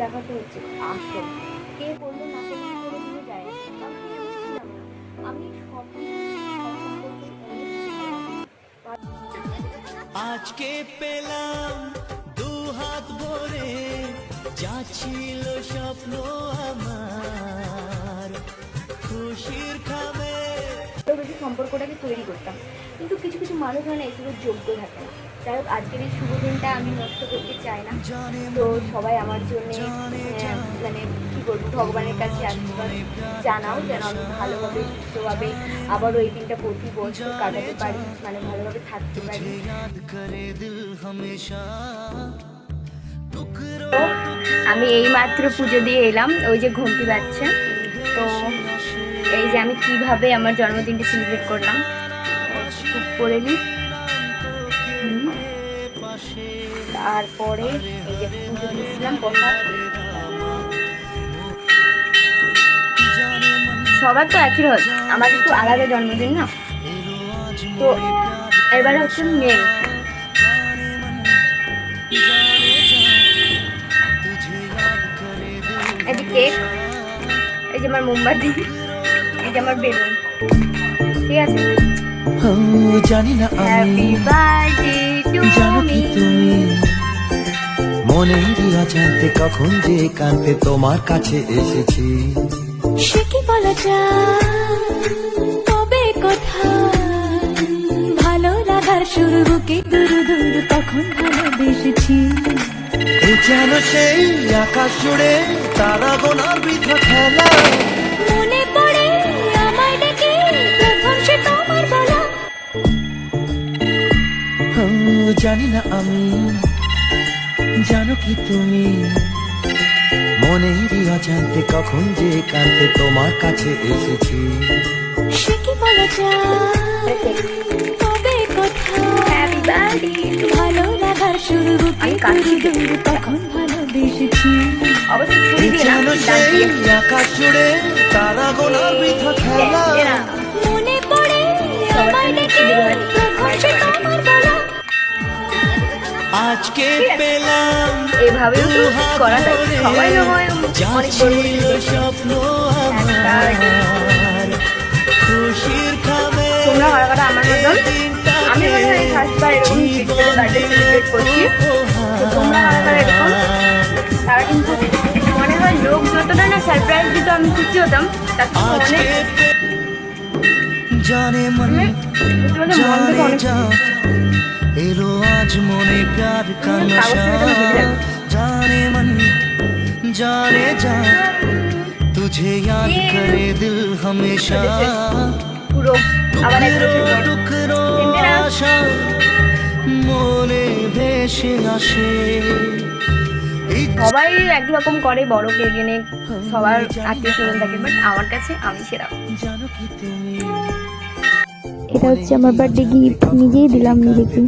লেখাটা হচ্ছে। আসো। কে না করল করে কিছু যায় আমি সব। আজকে পেলাম দু হাত ভরে, যা ছিল স্বপ্ন আমার। সম্পর্কটাকে তৈরি করতাম। কিন্তু কিছু কিছু মানুষ হয় না এগুলো যোগ্য থাকে না। যাই হোক আজকের এই শুভ দিনটা আমি নষ্ট করতে চাই না। তো সবাই আমার জন্য হ্যাঁ, মানে কী বলব ভগবানের কাছে আশীর্বাদ জানাও যেন আমি ভালোভাবে সুস্থভাবে আবারও এই দিনটা প্রতি বছর কাটাতে পারি মানে ভালোভাবে থাকতে পারি। আমি এই মাত্র পুজো দিয়ে এলাম ওই যে ঘুমটি বাচ্চা তো এই যে আমি কীভাবে আমার জন্মদিনটা সেলিব্রেট করলাম। করে নিই। তারপরে সবার তো একই রোজ আমার একটু আলাদা জন্মদিন না। তো এবার হচ্ছে মেন। এই যে কেক। এই যে আমার মোমবাতি। যে আমার বেলুন। ঠিক আছে? জানি না হ্যাপি বার্থডে টু জানো কি তুমি? মনেরই অজান্তে কখন যে কান্তে তোমার কাছে এসেছি। সে কি বলা যায়? তবে কোথায় ভালো লাগার শুরু বুকে দূর দূর তখন ভালোবেসেছি। যেন সেই আকাশ জুড়ে তারা গোনার বৃথা খেলা। জানি না আমি জানো কি তুমি মনেরই অজান্তে কখন যে কান্তে তোমার কাছে এসেছি সে কি বলা যায় তবে ভালো লাগার শুরু তখন ভালোবেসেছি অবশ্যই ছুরি এ দিয়ে না যেন সেই আকাশ জুড়ে তারা বৃথা খেলা আজকে পেলাম এভাবেও তো করা যায় সবাই নয় অনেক বড় বড় ছিল জিনিস। স্বপ্ন খুশির খামে তোমরা কারা কারা আমার মতন। আমি মনে হয় ফার্স্ট বার এরকম বার্থডে সেলিব্রেট করছি। তোমরা কারা কারা এরকম তারা কিন্তু মনে হয় লোক যতটা না সারপ্রাইজ দিত আমি খুশি হতাম। তার অনেক জানে মন জানে যা এলো আজ মনে প্যার का হুম, नशा কাগজটা যেন ভিজে যাবে। जाने मन जाने जा तुझे याद ये- करे दिल हमेशा পুরো আবার এক বছর টুকরো পর টুকরো তিনটে না? আশা মনে ভেসে আসে সবাই একরকম করে বড় কেক এনে সবার আত্মীয় স্বজন থাকে বাট আমার কাছে আমি সেরা জানো কি তুমি এটা হচ্ছে আমার বার্থডে গিফট নিজেই দিলাম নিজেকে